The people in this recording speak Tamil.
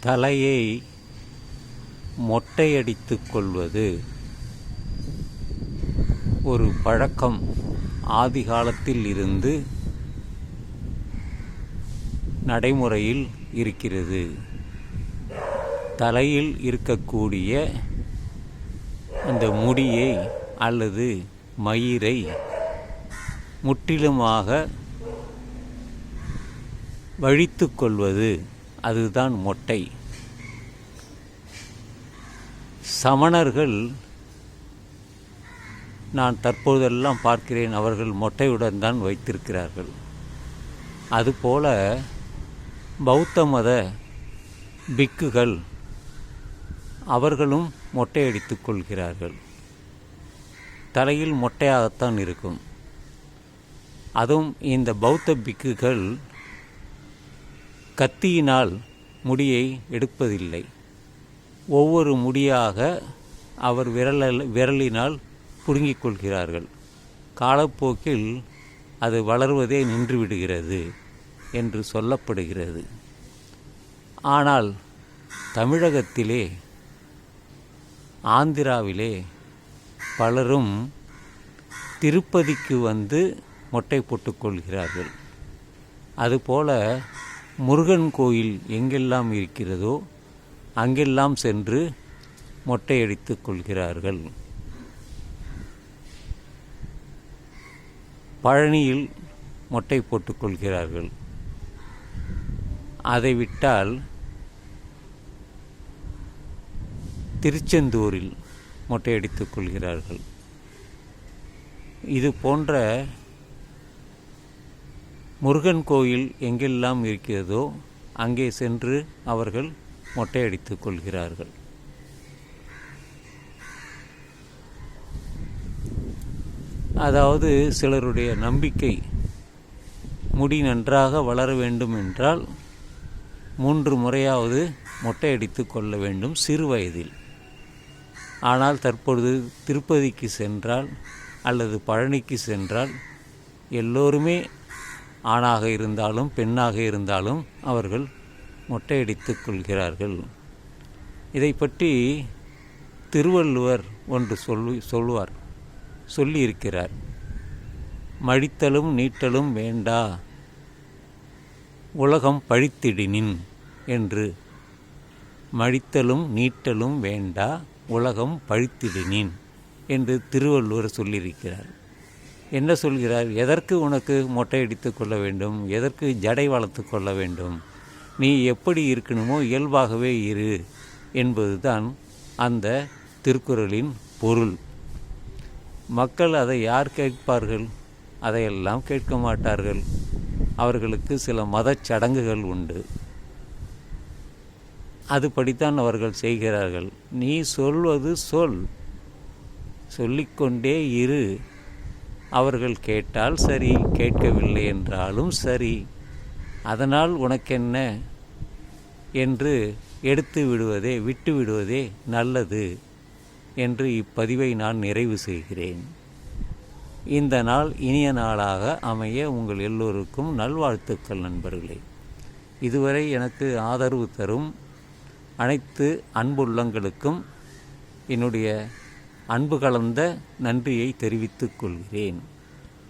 தலையை மொட்டையடித்து கொள்வது ஒரு பழக்கம். ஆதி காலத்தில் இருந்து நடைமுறையில் இருக்கிறது. தலையில் இருக்கக்கூடிய அந்த முடியை அல்லது மயிரை முற்றிலுமாக வழித்து கொள்வது. அதுதான் மொட்டை. சமணர்கள் நான் தற்போதெல்லாம் பார்க்கிறேன் அவர்கள் மொட்டையுடன் தான் வைத்திருக்கிறார்கள். அதுபோல பௌத்த மத பிக்குகள் அவர்களும் மொட்டையடித்து கொள்கிறார்கள். தலையில் மொட்டையாகத்தான் இருக்கும். அதுவும் இந்த பௌத்த பிக்குகள் கத்தியினால் முடியை எடுப்பதில்லை. ஒவ்வொரு முடியாக அவர் விரல விரலினால் பிடுங்கிக் கொள்கிறார்கள். காலப்போக்கில் அது வளர்வதே நின்றுவிடுகிறது என்று சொல்லப்படுகிறது. ஆனால் தமிழகத்திலே ஆந்திராவிலே பலரும் திருப்பதிக்கு வந்து மொட்டை போட்டுக்கொள்கிறார்கள் அதுபோல முருகன் கோயில் எங்கெல்லாம் இருக்கிறதோ அங்கெல்லாம் சென்று மொட்டையடித்து கொள்கிறார்கள். பழனியில் மொட்டை போட்டுக்கொள்கிறார்கள் அதை விட்டால் திருச்செந்தூரில் மொட்டையடித்துக் கொள்கிறார்கள். இது போன்ற முருகன் கோயில் எங்கெல்லாம் இருக்கிறதோ அங்கே சென்று அவர்கள் மொட்டையடித்துக் கொள்கிறார்கள். அதாவது சிலருடைய நம்பிக்கை முடி நன்றாக வளர வேண்டும் என்றால் மூன்று முறையாவது மொட்டையடித்து கொள்ள வேண்டும் சிறு வயதில். ஆனால் தற்பொழுது திருப்பதிக்கு சென்றால் அல்லது பழனிக்கு சென்றால் எல்லோருமே ஆணாக இருந்தாலும் பெண்ணாக இருந்தாலும் அவர்கள் மொட்டையடித்துக் கொள்கிறார்கள். இதை பற்றி திருவள்ளுவர் ஒன்று சொல்லு சொல்லுவார். சொல்லியிருக்கிறார். மழித்தலும் நீட்டலும் வேண்டா. உலகம் பழித்திடினின் என்று. மழித்தலும் நீட்டலும் வேண்டா. உலகம் பழித்திடினின் என்று திருவள்ளுவர் சொல்லியிருக்கிறார். என்ன சொல்கிறார்? எதற்கு உனக்கு மொட்டையடித்து கொள்ள வேண்டும்? எதற்கு ஜடை வளர்த்து கொள்ள வேண்டும்? நீ எப்படி இருக்கணுமோ இயல்பாகவே இரு என்பதுதான் அந்த திருக்குறளின் பொருள். மக்கள் அதை யார் கேட்பார்கள்? அதையெல்லாம் கேட்க மாட்டார்கள். அவர்களுக்கு சில மதச் சடங்குகள் உண்டு. அதுபடித்தான் அவர்கள் செய்கிறார்கள். நீ சொல்வது சொல். சொல்லிக்கொண்டே இரு. அவர்கள் கேட்டால் சரி கேட்கவில்லை என்றாலும் சரி. அதனால் உனக்கென்ன? என்று எடுத்து விடுவதே விட்டு விடுவதே நல்லது என்று இப்பதிவை நான் நிறைவு செய்கிறேன். இந்த நாள் இனிய நாளாக அமைய உங்கள் எல்லோருக்கும் நல்வாழ்த்துக்கள் நண்பர்களே. இதுவரை எனக்கு ஆதரவு தரும் அனைத்து அன்புள்ளங்களுக்கும் என்னுடைய அன்பு கலந்த நன்றியை தெரிவித்துக் கொள்கிறேன்.